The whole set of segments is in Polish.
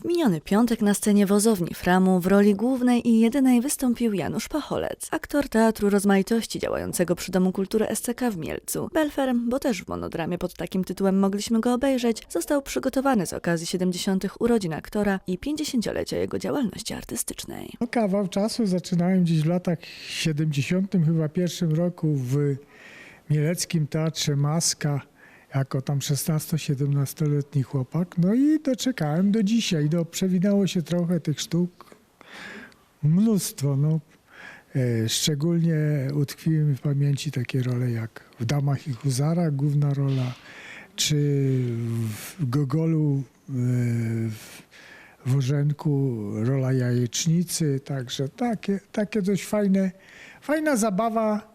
W miniony piątek na scenie wozowni Framu w roli głównej i jedynej wystąpił Janusz Pacholec, aktor Teatru Rozmaitości działającego przy Domu Kultury SCK w Mielcu. Belfer, bo też w monodramie pod takim tytułem mogliśmy go obejrzeć, został przygotowany z okazji 70. urodzin aktora i 50-lecia jego działalności artystycznej. Kawał czasu zaczynałem gdzieś w latach 70. chyba pierwszym roku w Mieleckim Teatrze Maska jako tam 16-17-letni chłopak. No i doczekałem do dzisiaj. No, przewinęło się trochę tych sztuk. Mnóstwo. No. E, Szczególnie utkwiły mi w pamięci takie role jak w Damach i Huzarach główna rola, czy w Gogolu e, w w Orzenku rola jajecznicy, także takie, takie dość fajne, fajna zabawa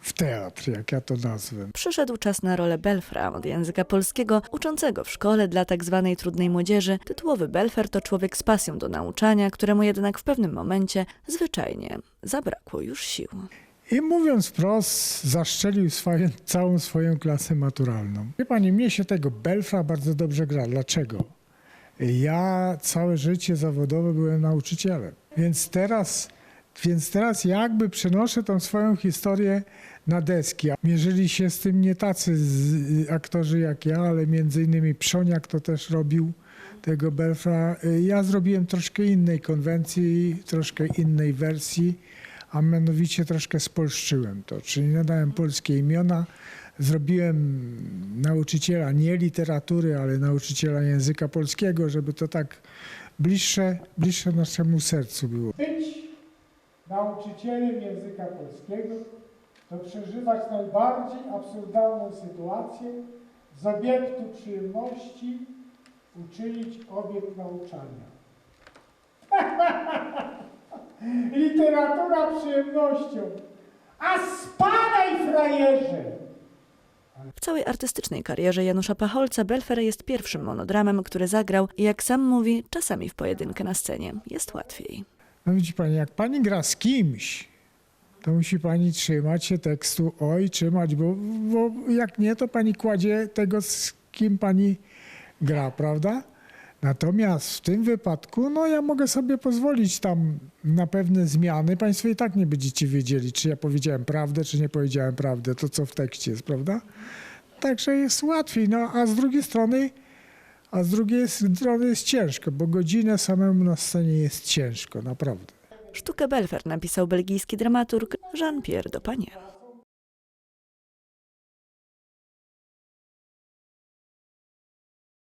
w teatr, jak ja to nazwę. Przyszedł czas na rolę Belfra od języka polskiego, uczącego w szkole dla tak zwanej trudnej młodzieży. Tytułowy Belfer to człowiek z pasją do nauczania, któremu jednak w pewnym momencie zwyczajnie zabrakło już sił. I mówiąc wprost, zaszczelił swoją, całą swoją klasę maturalną. Wie pani, mnie się tego Belfra bardzo dobrze gra. Dlaczego? Ja całe życie zawodowe byłem nauczycielem, więc teraz, więc teraz jakby przenoszę tą swoją historię na deski. Mierzyli się z tym nie tacy z, aktorzy jak ja, ale między innymi Przoniak to też robił tego Belfra. Ja zrobiłem troszkę innej konwencji, troszkę innej wersji, a mianowicie troszkę spolszczyłem to, czyli nadałem polskie imiona, zrobiłem nauczyciela nie literatury, ale nauczyciela języka polskiego, żeby to tak bliższe, bliższe naszemu sercu było. Nauczycielem języka polskiego to przeżywać najbardziej absurdalną sytuację, z obiektu przyjemności uczynić obiekt nauczania. Literatura przyjemnością, a spadaj frajerze! W całej artystycznej karierze Janusza Pacholca Belfer jest pierwszym monodramem, który zagrał i jak sam mówi, czasami w pojedynkę na scenie jest łatwiej. No widzi pani, jak pani gra z kimś, to musi pani trzymać się tekstu, oj, trzymać, bo, bo jak nie, to pani kładzie tego, z kim pani gra, prawda? Natomiast w tym wypadku, no ja mogę sobie pozwolić tam na pewne zmiany. Państwo i tak nie będziecie wiedzieli, czy ja powiedziałem prawdę, czy nie powiedziałem prawdę, to co w tekście jest, prawda? Także jest łatwiej, no a z drugiej strony, a z drugiej strony jest ciężko, bo godzinę samemu na scenie jest ciężko, naprawdę. Sztukę Belfer napisał belgijski dramaturg Jean-Pierre Dopanie.